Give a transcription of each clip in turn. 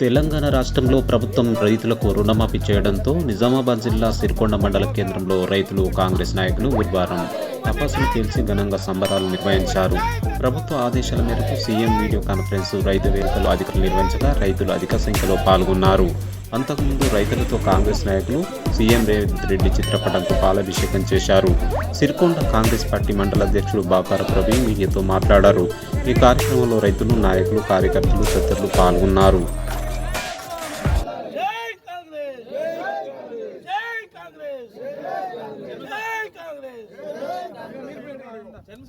తెలంగాణ రాష్ట్రంలో ప్రభుత్వం రైతులకు రుణమాఫీ చేయడంతో నిజామాబాద్ జిల్లా సిరికొండ మండల కేంద్రంలో రైతులు కాంగ్రెస్ నాయకులు బుధవారం తపాసులు పేల్చి ఘనంగా సంబరాలు నిర్వహించారు. ప్రభుత్వ ఆదేశాల మేరకు సీఎం వీడియో కాన్ఫరెన్స్ రైతు వేదికలో అధికారులు నిర్వహించగా రైతులు అధిక సంఖ్యలో పాల్గొన్నారు. అంతకుముందు రైతులతో కాంగ్రెస్ నాయకులు సీఎం రేవంత్ రెడ్డి చిత్రపటంతో పాలాభిషేకం చేశారు. సిరికొండ కాంగ్రెస్ పార్టీ మండల అధ్యక్షుడు బాకార ప్రవీణ్ మీడియాతో మాట్లాడారు. ఈ కార్యక్రమంలో రైతులు నాయకులు కార్యకర్తలు తదితరులు పాల్గొన్నారు.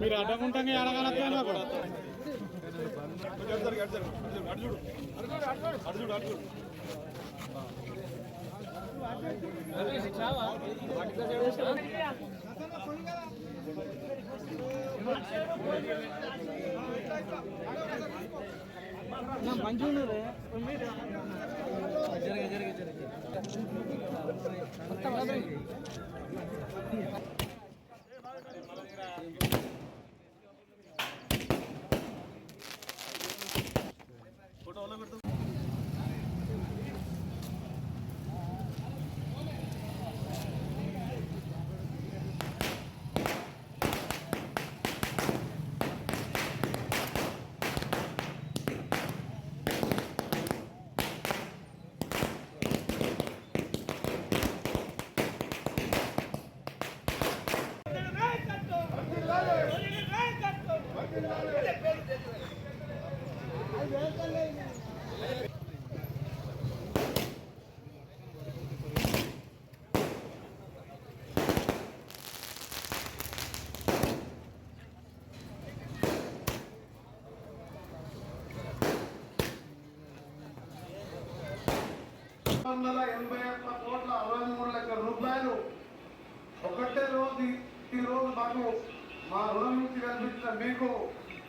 మీరు అడ్డకుంటానే అడగలకపోయినా కూడా ज़रिए ज़रिए ज़रिए వందల ఎనభై ఒక్క కోట్ల అరవై మూడు లక్షల రూపాయలు. ఒకటే రోజు ఈ- రోజు మాకు మా రుణం నుంచి కల్పించిన మీకు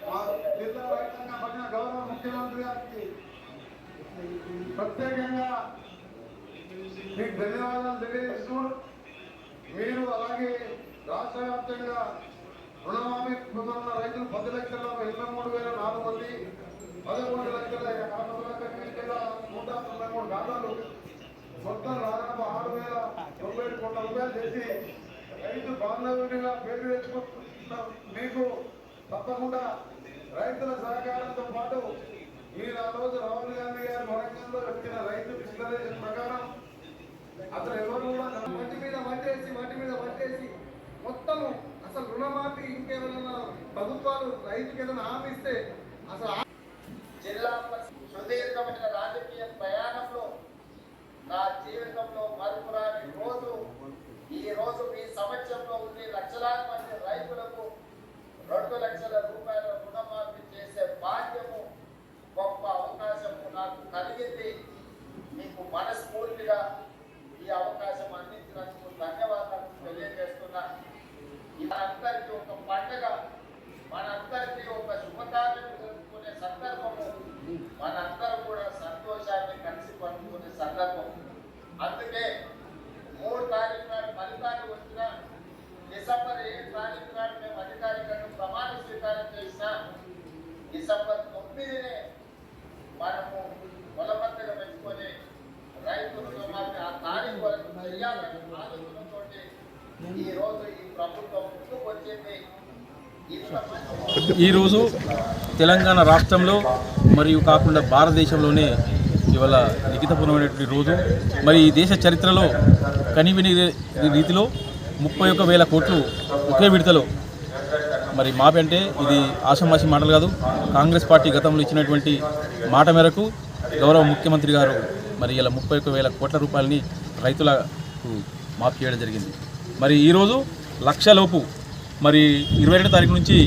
మా జిల్లా వ్యాప్తంగా పడిన గౌరవ ముఖ్యమంత్రి గారికి ప్రత్యేకంగా మీకు ధన్యవాదాలు తెలియజేస్తూ మీరు అలాగే రాష్ట్ర వ్యాప్తంగా రుణమాఫీ పొందుతున్న రైతులు పది లక్షల ఇరవై మూడు వేల నాలుగు మంది పదకొండు లక్షల నూట తొంభై మూడు ఖాతాలు మొత్తం దాదాపు ఆరు వేల తొంభై కోట్ల రూపాయలు చేసి రైతు బాంధవ్యుడిగా పేరు తెచ్చుకుంటున్నారు. మీకు తప్పకుండా రైతుల సహకారంతో పాటు మీరు ఆ రోజు రాహుల్ గాంధీ గారి వరంగల్లో వచ్చిన రైతు డిక్లరేషన్ ప్రకారం అతను ఎవరు కూడా మట్టి మీద మట్టేసి మట్టి మీద మట్టేసి మొత్తం అసలు రుణమాఫీ ఇంకేమైనా ప్రభుత్వాలు రైతుకి ఏదైనా హామీ ఇస్తే అసలు జిల్లా సుదీర్ఘమైన రాజకీయ ప్రయాణంలో నా జీవితంలో మరుపురాని రోజు ఈ రోజు మీ సమక్షంలో ఉండి లక్షలాది మంది రైతులకు రెండు లక్షల రూపాయల రుణమాఫీ చేసే భాగ్యము గొప్ప అవకాశము నాకు కలిగింది. మీకు మనస్ఫూర్తిగా ఈ అవకాశం అందించినందుకు ధన్యవాదాలు తెలియజేస్తున్నా. అందరికీ ఒక పండుగ మనందరికీ ఒక శుభకార్యం జరుపుకునే సందర్భము మనందరూ కూడా సంతోషాన్ని కలిసి పంచుకునే సందర్భం. అందుకే మూడు తారీఖు నాడు ఫలితాలు వచ్చిన డిసెంబర్ ఏడు తారీఖు నాడు మేము అధికారికంగా ప్రమాణ స్వీకారం చేసినా డిసెంబర్ తొమ్మిదినే మనము బలవంతంగా పెంచుకొని రైతులతో మాత్రం ఆ తారీఖు వరకు చేయాలనే ఆలోచనతో ఈ రోజు ఈ ప్రభుత్వం ముందుకు వచ్చింది. ఈరోజు తెలంగాణ రాష్ట్రంలో మరియు కాకుండా భారతదేశంలోనే ఇవాళ లిఖితపూర్వమైనటువంటి రోజు. మరి ఈ దేశ చరిత్రలో కనివిని రీతిలో ముప్పై ఒక్క వేల కోట్లు ఒకే విడతలో. మరి మాపి అంటే ఇది ఆషమాషి మాటలు కాదు. కాంగ్రెస్ పార్టీ గతంలో ఇచ్చినటువంటి మాట మేరకు గౌరవ ముఖ్యమంత్రి గారు మరి ఇలా ముప్పై ఒక్క వేల కోట్ల రూపాయలని రైతులకు మాఫ్ చేయడం జరిగింది. మరి ఈరోజు లక్షలోపు మరి ఇరవై రెండు తారీఖు నుంచి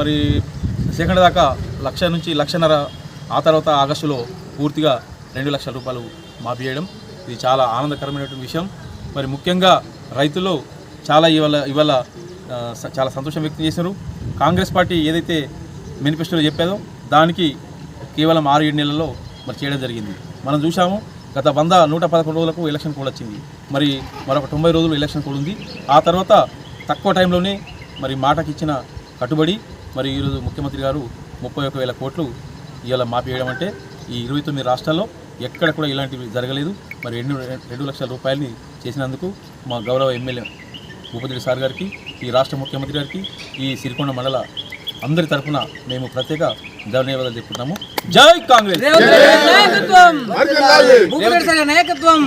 మరి సెకండ్ దాకా లక్ష నుంచి లక్షన్నర ఆ తర్వాత ఆగస్టులో పూర్తిగా రెండు లక్షల రూపాయలు మాఫీ చేయడం. ఇది చాలా ఆనందకరమైనటువంటి విషయం. మరి ముఖ్యంగా రైతులు చాలా ఇవాళ ఇవాళ చాలా సంతోషం వ్యక్తం చేశారు. కాంగ్రెస్ పార్టీ ఏదైతే మేనిఫెస్టోలో చెప్పేదో దానికి కేవలం ఆరు ఏడు నెలల్లో మరి చేయడం జరిగింది. మనం చూసాము గత వంద నూట పదకొండు రోజులకు ఎలక్షన్ కూడా వచ్చింది. మరి మరొక తొంభై రోజులు ఎలక్షన్ కూడా ఉంది. ఆ తర్వాత తక్కువ టైంలోనే మరి మాటకి ఇచ్చిన కట్టుబడి మరి ఈరోజు ముఖ్యమంత్రి గారు ముప్పై ఒక వేల కోట్లు ఇవాళ మాఫీ అంటే ఈ ఇరవై తొమ్మిది రాష్ట్రాల్లో ఎక్కడ కూడా ఇలాంటివి జరగలేదు. మరి రెండు రెండు లక్షల రూపాయలని చేసినందుకు మా గౌరవ ఎమ్మెల్యే భూపతి సార్ గారికి ఈ రాష్ట్ర ముఖ్యమంత్రి గారికి ఈ సిరికొండ మండల అందరి తరఫున మేము ప్రత్యేక ధన్యవాదాలు చెప్పుకుంటాము జై కాంగ్రెస్! నాయకత్వం! నాయకత్వం